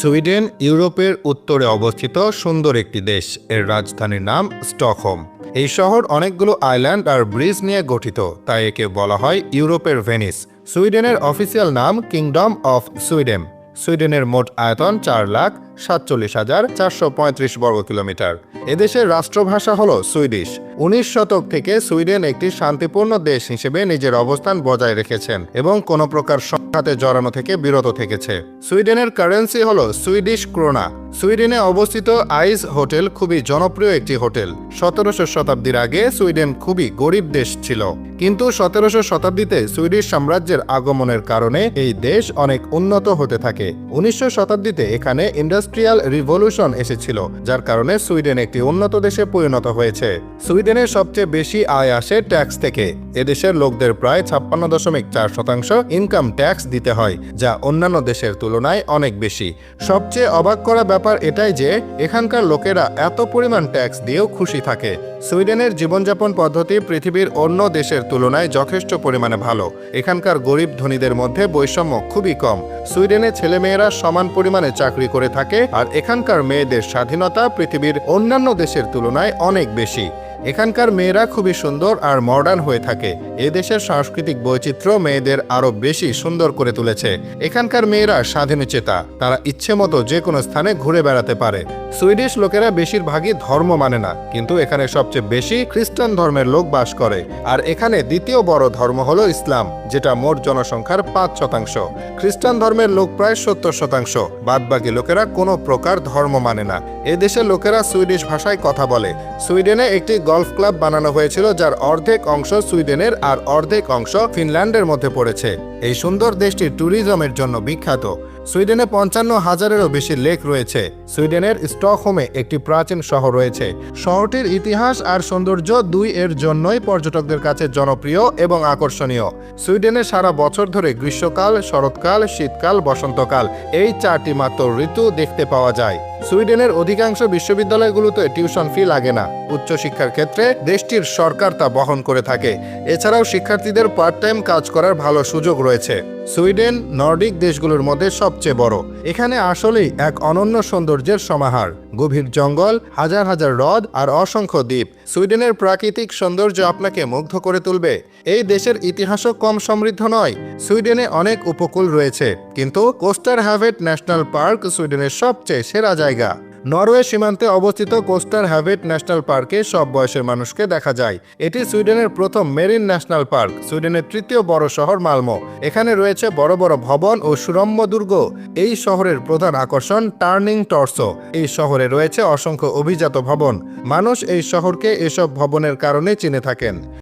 Sweden ইউরোপের উত্তরে অবস্থিত সুন্দর একটি দেশ। এর রাজধানীর নাম স্টকহোম। এই শহর অনেকগুলো আইল্যান্ড আর ব্রিজ নিয়ে গঠিত, তাই একে বলা হয় ইউরোপের ভেনিস। সুইডেনের অফিসিয়াল নাম কিংডম অফ সুইডেন। সুইডেনের মোট আয়তন চার লাখ সাতচল্লিশ হাজার চারশো পঁয়ত্রিশ বর্গ কিলোমিটার। এদেশের রাষ্ট্রভাষা হল সুইডিশ। উনিশ শতক থেকে সুইডেন একটি শান্তিপূর্ণ দেশ হিসেবে নিজের অবস্থান বজায় রেখেছেন এবং কোনো প্রকার সংঘাতে জড়ানো থেকে বিরত থেকেছে। সুইডেনের কারেন্সি হল সুইডিশ ক্রোনা। সুইডেনে অবস্থিত আইস হোটেল খুবই জনপ্রিয় একটি হোটেল। সতেরোশো শতাব্দীর আগে সুইডেন খুবই গরিব দেশ ছিল। কিন্তু সতেরোশো শতাব্দীতে সুইডিশ সাম্রাজ্যের আগমনের কারণে এই দেশ অনেক উন্নত হতে থাকে। উনিশশো শতাব্দীতে এখানে ইন্ডাস্ট্রিয়াল রিভলিউশন এসেছিল, যার কারণে সুইডেন একটি উন্নত দেশে পরিণত হয়েছে। সুইডেনের সবচেয়ে বেশি আয় আসে ট্যাক্স থেকে। এদেশের লোকদের প্রায় ছাপ্পান্ন দশমিক চার শতাংশ ইনকাম ট্যাক্স দিতে হয়, যা অন্যান্য দেশের তুলনায় অনেক বেশি। সবচেয়ে অবাক করা ব্যাপার এটাই যে, এখানকার লোকেরা এত পরিমাণ ট্যাক্স দিয়েও খুশি থাকে। সুইডেনের জীবনযাপন পদ্ধতি পৃথিবীর অন্য দেশের তুলনায় যথেষ্ট পরিমাণে ভালো। এখানকার গরিব ধনীদের মধ্যে বৈষম্য খুবই কম। সুইডেনে ছেলেমেয়েরা সমান পরিমাণে চাকরি করে থাকে। আর এখানকার মেয়েদের স্বাধীনতা পৃথিবীর অন্যান্য দেশের তুলনায় অনেক বেশি। এখানকার মেয়েরা খুবই সুন্দর আর মডার্ন হয়ে থাকে। এ দেশের সাংস্কৃতিক বৈচিত্র্য মেয়েদের আরও বেশি সুন্দর করে তুলেছে। এখানকার মেয়েরা স্বাধীনচেতা, তারা ইচ্ছে মতো যে কোনো স্থানে ঘুরে বেড়াতে পারে। সুইডিশ লোকেরা বেশিরভাগই ধর্ম মানে না, কিন্তু এখানে সবচেয়ে বেশি খ্রিস্টান ধর্মের লোক বাস করে। আর এখানে দ্বিতীয় বড় ধর্ম হলো ইসলাম, যেটা মোট জনসংখ্যার পাঁচ শতাংশ। খ্রিস্টান ধর্মের লোক প্রায় সত্তর শতাংশ, বাদবাকি লোকেরা কোনো প্রকার ধর্ম মানে না। এদেশের লোকেরা সুইডিশ ভাষায় কথা বলে। সুইডেনে একটি গলফ ক্লাব বানানো হয়েছিল, যার অর্ধেক অংশ সুইডেনের আর অর্ধেক অংশ ফিনল্যান্ডের মধ্যে পড়েছে। এই সুন্দর দেশটি ট্যুরিজমের জন্য বিখ্যাত। সুইডেনে পঞ্চান্ন হাজারেরও বেশি লেক রয়েছে। সুইডেনের স্টকহোমে একটি প্রাচীন শহর রয়েছে। শহরটির ইতিহাস আর সৌন্দর্য দুই এর জন্যই পর্যটকদের কাছে জনপ্রিয় এবং আকর্ষণীয়। সুইডেনে সারা বছর ধরে গ্রীষ্মকাল, শরৎকাল, শীতকাল, বসন্তকাল এই চারটি মাত্র ঋতু দেখতে পাওয়া যায়। সুইডেনের অধিকাংশ বিশ্ববিদ্যালয়গুলোতে টিউশন ফি লাগে না। উচ্চশিক্ষার ক্ষেত্রে দেশটির সরকার তা বহন করে থাকে। এছাড়াও শিক্ষার্থীদের পার্ট টাইম কাজ করার ভালো সুযোগ রয়েছে। সুইডেন, নর্ডিক দেশগুলোর মধ্যে সবচেয়ে বড়। এখানে আসলেই এক অনন্য সৌন্দর্যের সমাহার। গভীর জঙ্গল, হাজার হাজার হ্রদ আর অসংখ্য দ্বীপ। সুইডেনের প্রাকৃতিক সৌন্দর্য আপনাকে মুগ্ধ করে তুলবে। এই দেশের ইতিহাসও কম সমৃদ্ধ নয়। সুইডেনে অনেক উপকূল রয়েছে। কিন্তু কোস্টার হ্যাভেট ন্যাশনাল পার্ক সুইডেনের সবচেয়ে সেরা জায়গা। নরওয়ে সীমান্তে অবস্থিত কোস্টার হ্যাভেট ন্যাশনাল পার্কে সব বয়সের মানুষকে দেখা যায়। এটি সুইডেনের প্রথম মেরিন ন্যাশনাল পার্ক, সুইডেনের তৃতীয় বড় শহর মালমো। এখানে রয়েছে বড় বড় ভবন ও সুরম্য দুর্গ। এই শহরের প্রধান আকর্ষণ টার্নিং টর্সো এই শহরে রয়েছে অসংখ্য অভিজাত ভবন। মানুষ এই শহরকে এসব ভবনের কারণে চিনে থাকেন।